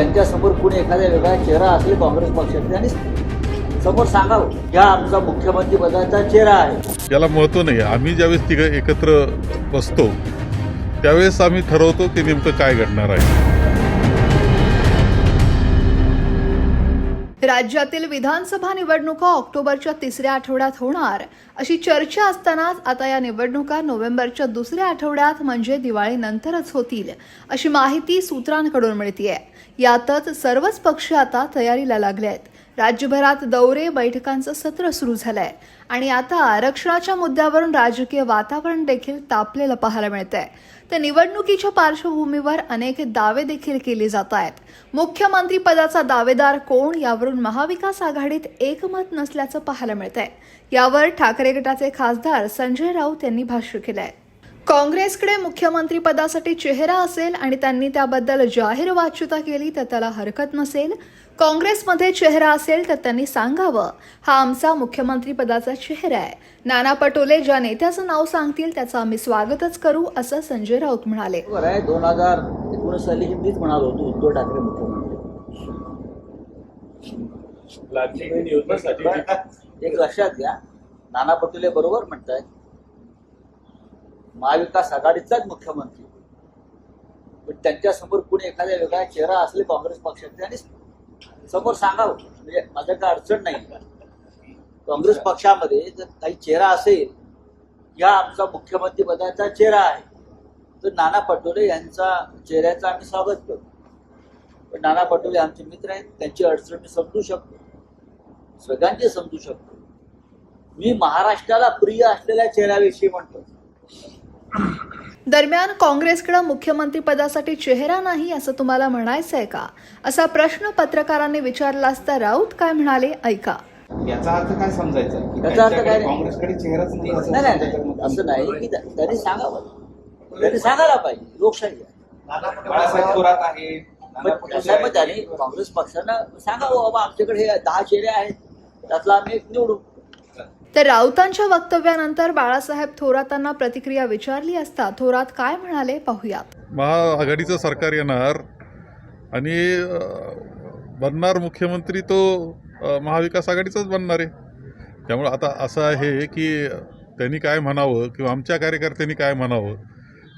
त्यांच्यासमोर कुणी एखादा वेगळा चेहरा असेल काँग्रेस पक्षाचा आणि समोर सांगावं या आमचा मुख्यमंत्री पदाचा चेहरा आहे. याला महत्त्व नाही. आम्ही ज्यावेळेस तिघं एकत्र बसतो त्यावेळेस आम्ही ठरवतो की नेमकं काय घडणार आहे. राज्यातील विधानसभा निवडणुका ऑक्टोबरच्या तिसऱ्या आठवड्यात होणार. अशी चर्चा असतानाच आता या निवडणुका नोव्हेंबरच्या दुसऱ्या आठवड्यात म्हणजे दिवाळीनंतरच होतील अशी माहिती सूत्रांकडून मिळतीये. यातच सर्वच पक्ष आता तयारीला लागले आहेत राज्यभरात दौरे बैठकांचं सत्र सुरू झालंय. आणि आता आरक्षणाच्या मुद्द्यावरून राजकीय वातावरण देखील तापलेलं पाहायला मिळतंय. तर निवडणुकीच्या पार्श्वभूमीवर अनेक दावे देखील केले जात आहेत. मुख्यमंत्री पदाचा दावेदार कोण यावरून महाविकास आघाडीत एकमत नसल्याचं पाहायला मिळतंय. यावर ठाकरे गटाचे खासदार संजय राऊत यांनी भाष्य केलं आहे काँग्रेसकडे मुख्यमंत्री पदासाठी चेहरा असेल आणि त्यांनी त्याबद्दल जाहीर वाच्यता केली तर त्याला हरकत नसेल. काँग्रेसमध्ये चेहरा असेल तर त्यांनी सांगावं. हा आमचा मुख्यमंत्री पदाचा चेहरा आहे. नाना पटोले ज्या नेत्याचं नाव सांगतील त्याचं आम्ही स्वागतच करू असं संजय राऊत म्हणाले. दोन हजार एकोणीस साली मीच म्हणालो होतो उद्धव ठाकरे मुख्यमंत्री. एक लक्षात घ्या नाना पटोले बरोबर म्हणतायत महाविकास आघाडीचाच मुख्यमंत्री. पण त्यांच्यासमोर कुणी एखादा वेगळा चेहरा असले काँग्रेस पक्षाचे आणि समोर सांगावं हो, म्हणजे माझं काय अडचण नाही. काँग्रेस पक्षामध्ये जर काही चेहरा असेल या आमचा मुख्यमंत्री पदाचा चेहरा आहे. तर नाना पटोले यांचा चेहऱ्याचं आम्ही स्वागत करतो. पण नाना पटोले आमचे मित्र आहेत त्यांची अडचण मी समजू शकतो. सगळ्यांची समजू शकतो. मी महाराष्ट्राला प्रिय असलेल्या चेहऱ्याविषयी म्हणतो. दरम्यान काँग्रेसकडे मुख्यमंत्री पदासाठी चेहरा नाही असं तुम्हाला म्हणायचं आहे का? असा प्रश्न पत्रकारांनी विचारला असता राऊत काय म्हणाले? ऐका. याचा अर्थ काय समजायचा? की याचा अर्थ काय. काँग्रेसकडे चेहराच नाही असं नाही की त्या- त्यांनी सांगावं. त्यांनी सांगायला पाहिजे. लोकशाही बाळासाहेब थोरात आहे. त्यांनी काँग्रेस पक्षानं सांगावं बाबा आमच्याकडे हे दहा चेहरे आहेत. त्यातला आम्ही एक निवडू. तर राऊतांच्या वक्तव्यानंतर बाळासाहेब थोरातांना प्रतिक्रिया विचारली असता थोरात काय म्हणाले पाहूयात. महाआघाडीचं सरकार येणार आणि बनणार मुख्यमंत्री तो महाविकास आघाडीचाच बनणार आहे. त्यामुळं आता असं आहे की त्यांनी काय म्हणावं किंवा आमच्या कार्यकर्त्यांनी काय म्हणावं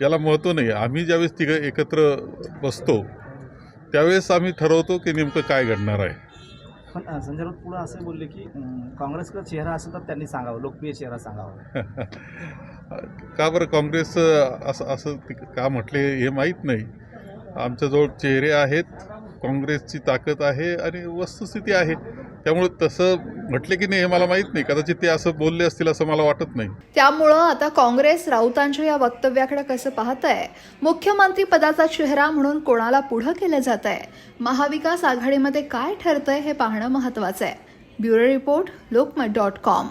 याला महत्त्व नाही. आम्ही ज्यावेळेस तिघं एकत्र बसतो त्यावेळेस आम्ही ठरवतो की नेमकं काय घडणार आहे. पण संजय राऊत पुढे असे बोलले की अम, काँग्रेसकडे चेहरा असेल तर त्यांनी सांगावं लोकप्रिय चेहरा सांगावा. का बरं काँग्रेस असं असं का म्हटले हे माहीत नाही. आमच्याजवळ चेहरे आहेत काँग्रेसची ताकद आहे आणि वस्तुस्थिती आहे. त्यामुळे तसं म्हटले की नाही हे मला माहीत नाही. कदाचित ते असं बोलले असतील असं मला वाटत नाही. त्यामुळं आता काँग्रेस राऊतांच्या या वक्तव्याकडे कसं पाहत आहे मुख्यमंत्री पदाचा चेहरा म्हणून कोणाला पुढं केलं जात आहे महाविकास आघाडीमध्ये काय ठरतंय हे पाहणं महत्वाचं आहे bureau report Lokmat dot com.